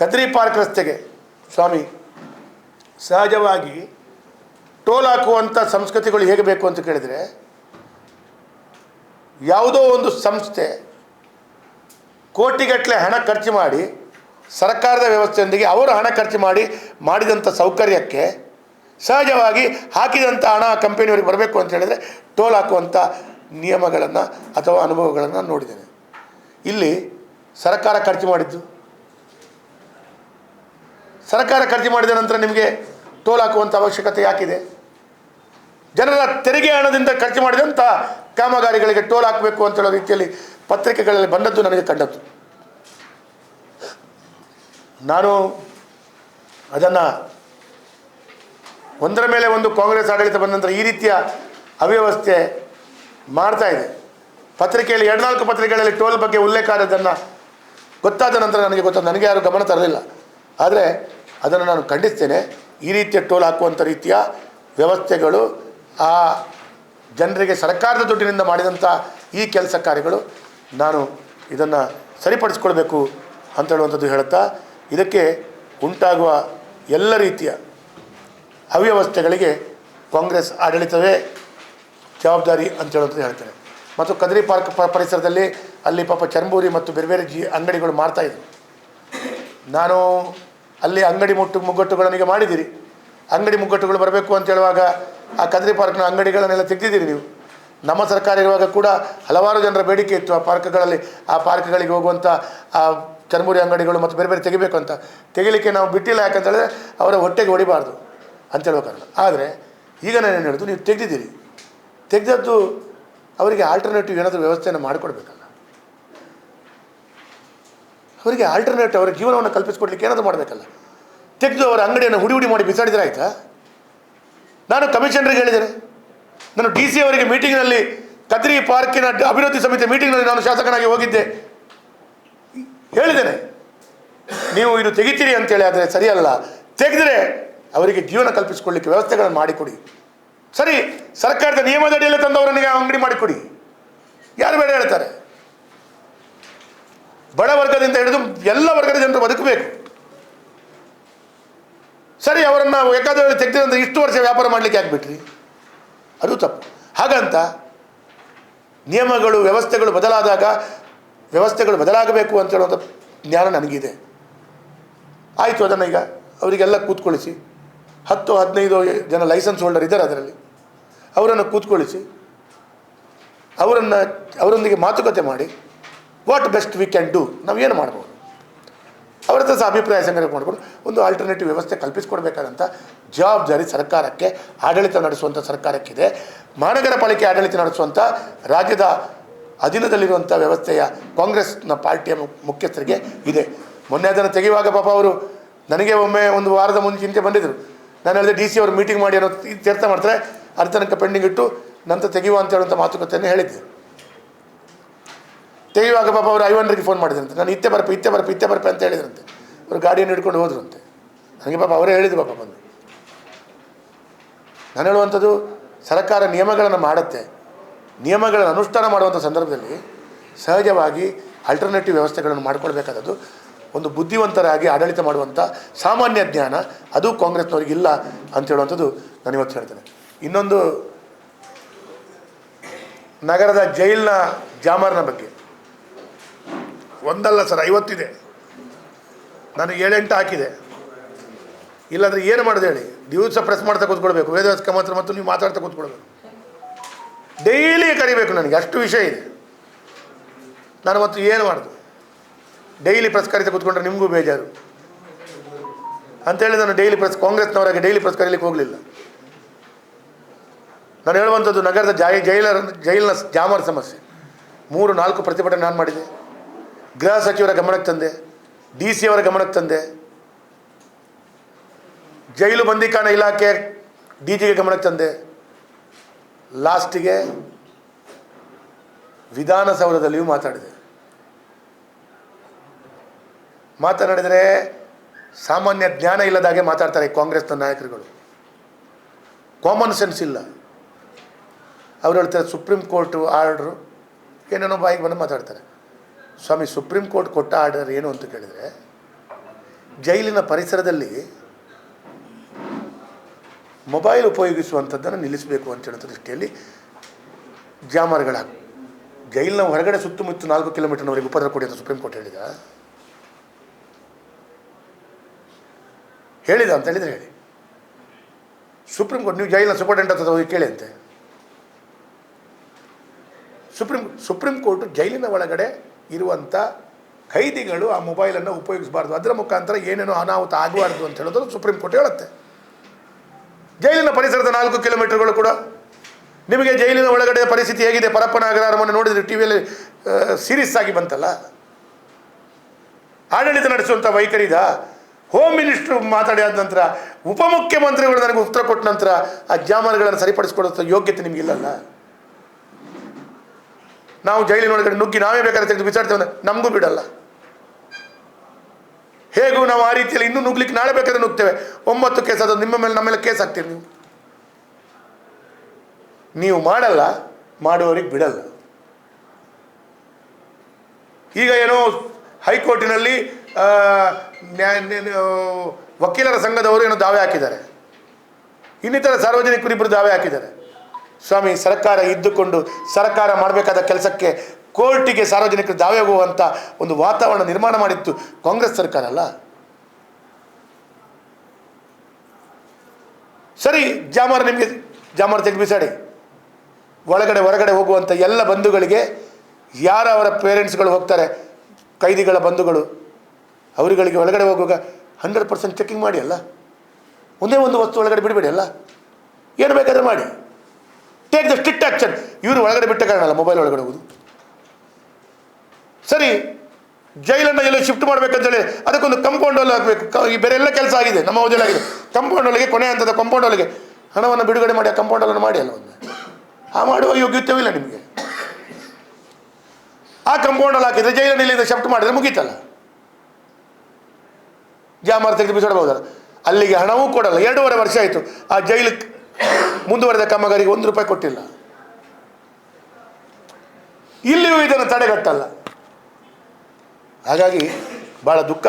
Kadri park ರಸ್ತೆಗೆ. ಸ್ವಾಮಿ, ಸಹಜವಾಗಿ toll ಹಾಕುವಂಥ ಸಂಸ್ಕೃತಿಗಳು ಹೇಗೆ ಬೇಕು ಅಂತ ಕೇಳಿದರೆ, ಯಾವುದೋ ಒಂದು ಸಂಸ್ಥೆ ಕೋಟಿಗಟ್ಟಲೆ ಹಣ ಖರ್ಚು ಮಾಡಿ ಸರ್ಕಾರದ ವ್ಯವಸ್ಥೆಯೊಂದಿಗೆ ಅವರು ಹಣ ಖರ್ಚು ಮಾಡಿ ಮಾಡಿದಂಥ ಸೌಕರ್ಯಕ್ಕೆ ಸಹಜವಾಗಿ ಹಾಕಿದಂಥ ಹಣ ಕಂಪನಿಯವರಿಗೆ ಬರಬೇಕು ಅಂತ ಹೇಳಿದರೆ ಟೋಲ್ ಹಾಕುವಂಥ ನಿಯಮಗಳನ್ನು ಅಥವಾ ಅನುಭವಗಳನ್ನು ನೋಡಿದ್ದೇನೆ. ಇಲ್ಲಿ ಸರ್ಕಾರ ಖರ್ಚು ಮಾಡಿದ್ದು ಸರ್ಕಾರ ಖರ್ಚು ಮಾಡಿದ ನಂತರ ನಿಮಗೆ ಟೋಲ್ ಹಾಕುವಂಥ ಅವಶ್ಯಕತೆ ಯಾಕಿದೆ? ಜನರ ತೆರಿಗೆ ಹಣದಿಂದ ಖರ್ಚು ಮಾಡಿದಂಥ ಕಾಮಗಾರಿಗಳಿಗೆ ಟೋಲ್ ಹಾಕಬೇಕು ಅಂತ ಹೇಳೋ ರೀತಿಯಲ್ಲಿ ಪತ್ರಿಕೆಗಳಲ್ಲಿ ಬಂದದ್ದು ನನಗೆ ಕಂಡದ್ದು. ನಾನು ಅದನ್ನು ಒಂದರ ಮೇಲೆ ಒಂದು ಕಾಂಗ್ರೆಸ್ ಆಡಳಿತ ಬಂದ ನಂತರ ಈ ರೀತಿಯ ಅವ್ಯವಸ್ಥೆ ಮಾಡ್ತಾ ಇದೆ. ಪತ್ರಿಕೆಯಲ್ಲಿ ಎರಡ್ನಾಲ್ಕು ಪತ್ರಿಕೆಗಳಲ್ಲಿ ಟೋಲ್ ಬಗ್ಗೆ ಉಲ್ಲೇಖ ಆದದ್ದನ್ನು ಗೊತ್ತಾದ ನಂತರ ನನಗೆ ಗೊತ್ತಾದ ನನಗೆ ಯಾರು ಗಮನ ತರಲಿಲ್ಲ. ಆದರೆ ಅದನ್ನು ನಾನು ಖಂಡಿಸ್ತೇನೆ. ಈ ರೀತಿಯ ಟೋಲ್ ಹಾಕುವಂಥ ರೀತಿಯ ವ್ಯವಸ್ಥೆಗಳು, ಆ ಜನರಿಗೆ ಸರ್ಕಾರದ ದುಡ್ಡಿನಿಂದ ಮಾಡಿದಂಥ ಈ ಕೆಲಸ ಕಾರ್ಯಗಳು ನಾನು ಇದನ್ನು ಸರಿಪಡಿಸ್ಕೊಳ್ಬೇಕು ಅಂತ ಹೇಳುವಂಥದ್ದು ಹೇಳುತ್ತಾ, ಇದಕ್ಕೆ ಉಂಟಾಗುವ ಎಲ್ಲ ರೀತಿಯ ಅವ್ಯವಸ್ಥೆಗಳಿಗೆ ಕಾಂಗ್ರೆಸ್ ಆಡಳಿತವೇ ಜವಾಬ್ದಾರಿ ಅಂತ ಹೇಳುವಂಥದ್ದು ಹೇಳ್ತೇನೆ. ಮತ್ತು ಕದ್ರಿ ಪಾರ್ಕ್ ಪರಿಸರದಲ್ಲಿ ಅಲ್ಲಿ ಪಾಪ ಚರ್ಮೂರಿ ಮತ್ತು ಬೇರೆ ಬೇರೆ ಜಿ ಅಂಗಡಿಗಳು ಮಾಡ್ತಾಯಿದ್ರು ನಾನು ಅಲ್ಲಿ ಅಂಗಡಿ ಮುಟ್ಟು ಮುಗ್ಗಟ್ಟುಗಳನಿಗೆ ಮಾಡಿದ್ದೀರಿ. ಅಂಗಡಿ ಮುಗ್ಗಟ್ಟುಗಳು ಬರಬೇಕು ಅಂತ ಹೇಳುವಾಗ ಆ ಕದ್ರಿ ಪಾರ್ಕ್ನ ಅಂಗಡಿಗಳನ್ನೆಲ್ಲ ತೆಗೆದಿದ್ದೀರಿ ನೀವು. ನಮ್ಮ ಸರ್ಕಾರ ಇರುವಾಗ ಕೂಡ ಹಲವಾರು ಜನರ ಬೇಡಿಕೆ ಇತ್ತು ಆ ಪಾರ್ಕ್ಗಳಲ್ಲಿ ಆ ಪಾರ್ಕ್ಗಳಿಗೆ ಹೋಗುವಂಥ ಆ ಚರ್ಮುರಿ ಅಂಗಡಿಗಳು ಮತ್ತು ಬೇರೆ ಬೇರೆ ತೆಗಿಬೇಕು ಅಂತ. ತೆಗಿಲಿಕ್ಕೆ ನಾವು ಬಿಟ್ಟಿಲ್ಲ ಯಾಕಂತೇಳಿದ್ರೆ ಅವರ ಹೊಟ್ಟೆಗೆ ಹೊಡಿಬಾರ್ದು ಅಂತ ಹೇಳುವ ಕಾರಣ. ಆದರೆ ಈಗ ನಾನು ಏನು ಹೇಳೋದು? ನೀವು ತೆಗೆದಿದ್ದೀರಿ. ತೆಗೆದದ್ದು ಅವರಿಗೆ ಆಲ್ಟರ್ನೇಟಿವ್ ಏನಾದರೂ ವ್ಯವಸ್ಥೆಯನ್ನು ಮಾಡಿಕೊಡ್ಬೇಕಲ್ಲ ಅವರಿಗೆ ಆಲ್ಟರ್ನೇಟ್ ಅವರ ಜೀವನವನ್ನು ಕಲ್ಪಿಸ್ಕೊಡ್ಲಿಕ್ಕೆ ಏನಾದರೂ ಮಾಡಬೇಕಲ್ಲ. ತೆಗೆದು ಅವರ ಅಂಗಡಿಯನ್ನು ಹುಡಿ ಹುಡಿ ಮಾಡಿ ಬಿಸಾಡಿದ್ರೆ ಆಯಿತಾ? ನಾನು ಕಮಿಷನರಿಗೆ ಹೇಳಿದ್ದೇನೆ. ನಾನು ಡಿ ಸಿ ಅವರಿಗೆ ಮೀಟಿಂಗ್ನಲ್ಲಿ ಕದ್ರಿ ಪಾರ್ಕಿನ ಅಭಿವೃದ್ಧಿ ಸಮಿತಿ ಮೀಟಿಂಗ್ನಲ್ಲಿ ನಾನು ಶಾಸಕನಾಗಿ ಹೋಗಿದ್ದೆ. ಹೇಳಿದ್ದೇನೆ. ನೀವು ಇದು ತೆಗಿತೀರಿ ಅಂತೇಳಿ ಆದರೆ ಸರಿಯಲ್ಲ. ತೆಗೆದರೆ ಅವರಿಗೆ ಜೀವನ ಕಲ್ಪಿಸಿಕೊಳ್ಳಿಕ್ಕೆ ವ್ಯವಸ್ಥೆಗಳನ್ನು ಮಾಡಿಕೊಡಿ. ಸರಿ, ಸರ್ಕಾರದ ನಿಯಮದ ಅಡಿಯಲ್ಲಿ ತಂದವರನಿಗೆ ಅಂಗಡಿ ಮಾಡಿಕೊಡಿ. ಯಾರು ಬೇಡ ಹೇಳ್ತಾರೆ? ಬಡ ವರ್ಗದಿಂದ ಹಿಡಿದು ಎಲ್ಲ ವರ್ಗದ ಜನರು ಬದುಕಬೇಕು. ಸರಿ, ಅವರನ್ನು ಬೇಕಾದ್ರೆ ತೆಗೆದಂದ್ರೆ ಇಷ್ಟು ವರ್ಷ ವ್ಯಾಪಾರ ಮಾಡಲಿಕ್ಕೆ ಆಗ್ಬಿಟ್ರಿ. ಅದು ತಪ್ಪು. ಹಾಗಂತ ನಿಯಮಗಳು, ವ್ಯವಸ್ಥೆಗಳು ಬದಲಾದಾಗ, ವ್ಯವಸ್ಥೆಗಳು ಬದಲಾಗಬೇಕು ಅಂತ ಹೇಳುವಂಥ ಜ್ಞಾನ ನನಗಿದೆ. ಆಯಿತು ಅದನ್ನು ಈಗ ಅವರಿಗೆಲ್ಲ ಕೂತ್ಕೊಳಿಸಿ ಹತ್ತು, ಹದಿನೈದು ಜನ ಲೈಸೆನ್ಸ್ ಹೋಲ್ಡರ್ ಇದ್ದಾರೆ ಅದರಲ್ಲಿ. ಅವರನ್ನು ಕೂತ್ಕೊಳಿಸಿ ಅವರನ್ನು, ಅವರೊಂದಿಗೆ ಮಾತುಕತೆ ಮಾಡಿ. What best we can do ನಾವು ಏನು ಮಾಡ್ಬೋದು? ಅವರ ಸಹ ಅಭಿಪ್ರಾಯ ಸಂಗ್ರಹ ಮಾಡಿಕೊಂಡು ಒಂದು ಆಲ್ಟರ್ನೇಟಿವ್ ವ್ಯವಸ್ಥೆ ಕಲ್ಪಿಸಿಕೊಡ್ಬೇಕಾದಂಥ ಜವಾಬ್ದಾರಿ ಸರ್ಕಾರಕ್ಕೆ, ಆಡಳಿತ ನಡೆಸುವಂಥ ಸರ್ಕಾರಕ್ಕಿದೆ. ಮಹಾನಗರ ಪಾಲಿಕೆ ಆಡಳಿತ ನಡೆಸುವಂಥ ರಾಜ್ಯದ ಅಧೀನದಲ್ಲಿರುವಂಥ ವ್ಯವಸ್ಥೆಯ ಕಾಂಗ್ರೆಸ್ನ ಪಾರ್ಟಿಯ ಮುಖ್ಯಸ್ಥರಿಗೆ ಇದೆ. ಮೊನ್ನೆ ಅದನ್ನು ತೆಗೆಯುವಾಗ ಪಾಪ ಅವರು ನನಗೆ ಒಮ್ಮೆ ಒಂದು ವಾರದ ಮುಂದೆ ಚಿಂತೆ ಬಂದಿದ್ದರು ನಾನು ಹೇಳಿದೆ ಡಿ ಸಿ ಅವರು ಮೀಟಿಂಗ್ ಮಾಡಿ ಅನ್ನೋ ತೀರ್ಥ ಮಾಡ್ತಾರೆ. ಅರ್ಧ ತನಕ ಪೆಂಡಿಂಗ್ ಇಟ್ಟು ನಂತರ ತೆಗೆಯುವ ಅಂತ ಹೇಳುವಂಥ ಮಾತುಕತೆಯನ್ನು ಹೇಳಿದ್ದೆ. ತೆಗೆಯುವಾಗ ಪಾಪ ಅವರು ಐವನ್ರಿಗೆ ಫೋನ್ ಮಾಡಿದ್ರಂತೆ. ನಾನು ಇತ್ತೆ ಬರಪ್ಪ ಇತ್ತೆ ಬರಪ್ಪ ಇತ್ತೆ ಬರಪ್ಪ ಅಂತ ಹೇಳಿದ್ರಂತೆ. ಅವರು ಗಾಡಿಯನ್ನು ಹಿಡ್ಕೊಂಡು ಹೋದ್ರಂತೆ. ನನಗೆ ಪಾಪ ಅವರೇ ಹೇಳಿದ್ರು ಪಾಪ ಬಂದು. ನಾನು ಹೇಳುವಂಥದ್ದು ಸರ್ಕಾರ ನಿಯಮಗಳನ್ನು ಮಾಡುತ್ತೆ. ನಿಯಮಗಳನ್ನು ಅನುಷ್ಠಾನ ಮಾಡುವಂಥ ಸಂದರ್ಭದಲ್ಲಿ ಸಹಜವಾಗಿ ಆಲ್ಟರ್ನೇಟಿವ್ ವ್ಯವಸ್ಥೆಗಳನ್ನು ಮಾಡ್ಕೊಳ್ಬೇಕಾದದ್ದು ಒಂದು ಬುದ್ಧಿವಂತರಾಗಿ ಆಡಳಿತ ಮಾಡುವಂಥ ಸಾಮಾನ್ಯ ಜ್ಞಾನ ಅದು ಕಾಂಗ್ರೆಸ್ನವ್ರಿಗೆ ಇಲ್ಲ ಅಂತ ಹೇಳುವಂಥದ್ದು ನಾನು ಇವತ್ತು ಹೇಳ್ತೇನೆ. ಇನ್ನೊಂದು ನಗರದ ಜೈಲಿನ ಜಾಮರ್ನ ಬಗ್ಗೆ. ಒಂದಲ್ಲ ಸರ್, ಐವತ್ತಿದೆ. ನಾನು ಏಳೆಂಟು ಹಾಕಿದೆ. ಇಲ್ಲಾಂದ್ರೆ ಏನು ಮಾಡೋದು ಹೇಳಿ? ದಿವಸ ಪ್ರೆಸ್ ಮಾಡ್ತಾ ಕೂತ್ಕೊಳ್ಬೇಕು. ವೇದವಾಸ ಮಾತ್ರ ಮತ್ತು ನೀವು ಮಾತಾಡ್ತಾ ಕೂತ್ಕೊಳ್ಬೇಕು. ಡೈಲಿ ಕರಿಬೇಕು ನನಗೆ, ಅಷ್ಟು ವಿಷಯ ಇದೆ. ನಾನು ಮತ್ತು ಏನು ಮಾಡೋದು? ಡೈಲಿ ಪ್ರೆಸ್ ಕರಿತಾ ಕೂತ್ಕೊಂಡ್ರೆ ನಿಮಗೂ ಬೇಜಾರು. ಅಂತೇಳಿ ನಾನು ಡೈಲಿ ಪ್ರೆಸ್ ಕಾಂಗ್ರೆಸ್ನವರಾಗಿ ಡೈಲಿ ಪ್ರೆಸ್ ಕರೀಲಿಕ್ಕೆ ಹೋಗಲಿಲ್ಲ. ನಾನು ಹೇಳುವಂಥದ್ದು ನಗರದ ಜೈ ಜೈಲರ್ ಜೈಲಿನ ಜಾಮರ್ ಸಮಸ್ಯೆ. ಮೂರು, ನಾಲ್ಕು ಪ್ರತಿಭಟನೆ ನಾನು ಮಾಡಿದೆ. ಗೃಹ ಸಚಿವರ ಗಮನಕ್ಕೆ ತಂದೆ, ಡಿ ಸಿ ಅವರ ಗಮನಕ್ಕೆ ತಂದೆ, ಜೈಲು ಬಂದಿಕಾಣ ಇಲಾಖೆ ಡಿ ಜಿಗೆ ಗಮನಕ್ಕೆ ತಂದೆ, ಲಾಸ್ಟಿಗೆ ವಿಧಾನಸೌಧದಲ್ಲಿಯೂ ಮಾತಾಡಿದೆ. ಮಾತನಾಡಿದರೆ ಸಾಮಾನ್ಯ ಜ್ಞಾನ ಇಲ್ಲದಾಗೆ ಮಾತಾಡ್ತಾರೆ ಕಾಂಗ್ರೆಸ್ನ ನಾಯಕರುಗಳು. ಕಾಮನ್ ಸೆನ್ಸ್ ಇಲ್ಲ. ಅವ್ರು ಹೇಳ್ತಾರೆ ಸುಪ್ರೀಂ ಕೋರ್ಟು ಆರ್ಡ್ರು, ಏನೇನೋ ಬಾಯಿಗೆ ಬಂದು ಮಾತಾಡ್ತಾರೆ. ಸ್ವಾಮಿ, ಸುಪ್ರೀಂ ಕೋರ್ಟ್ ಕೊಟ್ಟ ಆರ್ಡರ್ ಏನು ಅಂತ ಕೇಳಿದರೆ, ಜೈಲಿನ ಪರಿಸರದಲ್ಲಿ ಮೊಬೈಲ್ ಉಪಯೋಗಿಸುವಂಥದ್ದನ್ನು ನಿಲ್ಲಿಸಬೇಕು ಅಂತ ಹೇಳೋ ದೃಷ್ಟಿಯಲ್ಲಿ ಜಾಮರ್ಗಳ ಜೈಲಿನ ಹೊರಗಡೆ ಸುತ್ತಮುತ್ತ ನಾಲ್ಕು ಕಿಲೋಮೀಟರ್ನವರೆಗೆ ಉಪದ್ರ ಕೊಡಿ ಅಂತ ಸುಪ್ರೀಂ ಕೋರ್ಟ್ ಹೇಳಿದ. ಹೇಳಿದ ಅಂತ ಹೇಳಿದರೆ ಹೇಳಿ. ಸುಪ್ರೀಂ ಕೋರ್ಟ್, ನೀವು ಜೈಲಿನ ಸೂಪರ್ಟೆಂಟ್ ಅಂತ ಹೋಗಿ ಕೇಳಿ ಅಂತೆ. ಸುಪ್ರೀಂ ಸುಪ್ರೀಂ ಕೋರ್ಟ್ ಜೈಲಿನ ಒಳಗಡೆ ಇರುವಂಥ ಖೈದಿಗಳು ಆ ಮೊಬೈಲನ್ನು ಉಪಯೋಗಿಸಬಾರ್ದು. ಅದರ ಮುಖಾಂತರ ಏನೇನೋ ಅನಾಹುತ ಆಗಬಾರ್ದು ಅಂತ ಹೇಳೋದು ಸುಪ್ರೀಂ ಕೋರ್ಟ್ ಹೇಳುತ್ತೆ. ಜೈಲಿನ ಪರಿಸರದ ನಾಲ್ಕು ಕಿಲೋಮೀಟರ್ಗಳು ಕೂಡ. ನಿಮಗೆ ಜೈಲಿನ ಒಳಗಡೆ ಪರಿಸ್ಥಿತಿ ಹೇಗಿದೆ? ಪರಪ್ಪನ ಅಗ್ರಹಾರವನ್ನು ನೋಡಿದರೆ ಟಿ ವಿಯಲ್ಲಿ ಸೀರೀಸ್ ಆಗಿ ಬಂತಲ್ಲ? ಆಡಳಿತ ನಡೆಸುವಂಥ ವೈಖರಿದ ಹೋಮ್ ಮಿನಿಸ್ಟ್ರು ಆದ ನಂತರ, ಉಪಮುಖ್ಯಮಂತ್ರಿಗಳು ನನಗೆ ಉತ್ತರ ಕೊಟ್ಟ ನಂತರ ಆ ಜಾಮರ್ಗಳನ್ನು ಸರಿಪಡಿಸ್ಕೊಡೋ ಯೋಗ್ಯತೆ ನಿಮಗಿಲ್ಲಲ್ಲ? ನಾವು ಜೈಲಿನೊಳಗಡೆ ನುಗ್ಗಿ ನಾವೇ ಬೇಕಾದ್ರೆ ತೆಗೆದು ಅಂದ್ರೆ ನಮಗೂ ಬಿಡಲ್ಲ. ಹೇಗೂ ನಾವು ಆ ರೀತಿಯಲ್ಲಿ ಇನ್ನೂ ನುಗ್ಲಿಕ್ಕೆ ನಾಳೆ ಬೇಕಾದ್ರೆ ನುಗ್ತೇವೆ. ಒಂಬತ್ತು ಕೇಸ್ ಅದು ನಿಮ್ಮ ಮೇಲೆ, ನಮ್ಮ ಮೇಲೆ ಕೇಸ್ ಹಾಕ್ತೀರಿ ನೀವು. ನೀವು ಮಾಡಲ್ಲ, ಮಾಡುವವರಿಗೆ ಬಿಡಲ್ಲ. ಈಗ ಏನೋ ಹೈಕೋರ್ಟಿನಲ್ಲಿ ವಕೀಲರ ಸಂಘದವರು ಏನೋ ದಾವೆ ಹಾಕಿದ್ದಾರೆ. ಇನ್ನಿತರ ಸಾರ್ವಜನಿಕರಿಬ್ಬರು ದಾವೆ ಹಾಕಿದ್ದಾರೆ. ಸ್ವಾಮಿ, ಸರ್ಕಾರ ಇದ್ದುಕೊಂಡು ಸರ್ಕಾರ ಮಾಡಬೇಕಾದ ಕೆಲಸಕ್ಕೆ ಕೋರ್ಟಿಗೆ ಸಾರ್ವಜನಿಕರು ದಾವೆ ಹೋಗುವಂಥ ಒಂದು ವಾತಾವರಣ ನಿರ್ಮಾಣ ಮಾಡಿತ್ತು ಕಾಂಗ್ರೆಸ್ ಸರ್ಕಾರ ಅಲ್ಲ? ಸರಿ, ಜಾಮರ್ ನಿಮಗೆ, ಜಾಮರ್ ತೆಗೆದು ಬಿಸಾಡಿ. ಒಳಗಡೆ, ಹೊರಗಡೆ ಹೋಗುವಂಥ ಎಲ್ಲ ಬಂಧುಗಳಿಗೆ ಯಾರು ಅವರ ಪೇರೆಂಟ್ಸ್ಗಳು ಹೋಗ್ತಾರೆ? ಕೈದಿಗಳ ಬಂಧುಗಳು. ಅವರುಗಳಿಗೆ ಒಳಗಡೆ ಹೋಗುವಾಗ ಹಂಡ್ರೆಡ್ ಪರ್ಸೆಂಟ್ ಚೆಕಿಂಗ್ ಮಾಡಿ ಅಲ್ಲ? ಒಂದೇ ಒಂದು ವಸ್ತು ಒಳಗಡೆ ಬಿಡಬೇಡಿ ಅಲ್ಲ? ಏನು ಬೇಕಾದ್ರೆ ಮಾಡಿ. ಟೇಕ್ ದ ಸ್ಟ್ರಿಕ್ಟ್ ಆ್ಯಕ್ಷನ್ ಇವರು ಒಳಗಡೆ ಬಿಟ್ಟ ಕಾರಣ ಅಲ್ಲ ಮೊಬೈಲ್ ಒಳಗಡೆ ಹೋಗುದು. ಸರಿ, ಜೈಲನ್ನು ಎಲ್ಲೋ ಶಿಫ್ಟ್ ಮಾಡಬೇಕಂತೇಳಿ, ಅದಕ್ಕೊಂದು ಕಂಪೌಂಡ್ ಅಲ್ಲಿ ಹಾಕಬೇಕು. ಈ ಬೇರೆ ಎಲ್ಲ ಕೆಲಸ ಆಗಿದೆ, ನಮ್ಮ ಆಗಿದೆ. ಕಂಪೌಂಡ್ ಒಳಗೆ ಕೊನೆ ಹಂತದ ಕಂಪೌಂಡ್ ಒಳಗೆ ಹಣವನ್ನು ಬಿಡುಗಡೆ ಮಾಡಿ, ಆ ಕಂಪೌಂಡ್ ಅನ್ನು ಮಾಡಿ ಅಲ್ಲ ಒಂದು? ಆ ಮಾಡುವ ಯೋಗ್ಯತೆವಿಲ್ಲ ನಿಮಗೆ. ಆ ಕಂಪೌಂಡಲ್ಲಿ ಹಾಕಿದ್ರೆ ಜೈಲನ್ನು ಇಲ್ಲಿಂದ ಶಿಫ್ಟ್ ಮಾಡಿದ್ರೆ ಮುಗೀತಲ್ಲ? ಜಾಮಾರ್ ತೆಗೆದು ಬಿಸಾಡಬಹುದಲ್ಲ ಅಲ್ಲಿಗೆ ಹಣವೂ ಕೊಡಲ್ಲ. ಎರಡೂವರೆ ವರ್ಷ ಆಯಿತು. ಆ ಜೈಲು ಮುಂದುವರೆದ ಕಾಮಗಾರಿಗೆ ಒಂದು ರೂಪಾಯಿ ಕೊಟ್ಟಿಲ್ಲ. ಇಲ್ಲಿಯೂ ಇದನ್ನು ತಡೆಗಟ್ಟಲ್ಲ. ಹಾಗಾಗಿ ಭಾಳ ದುಃಖ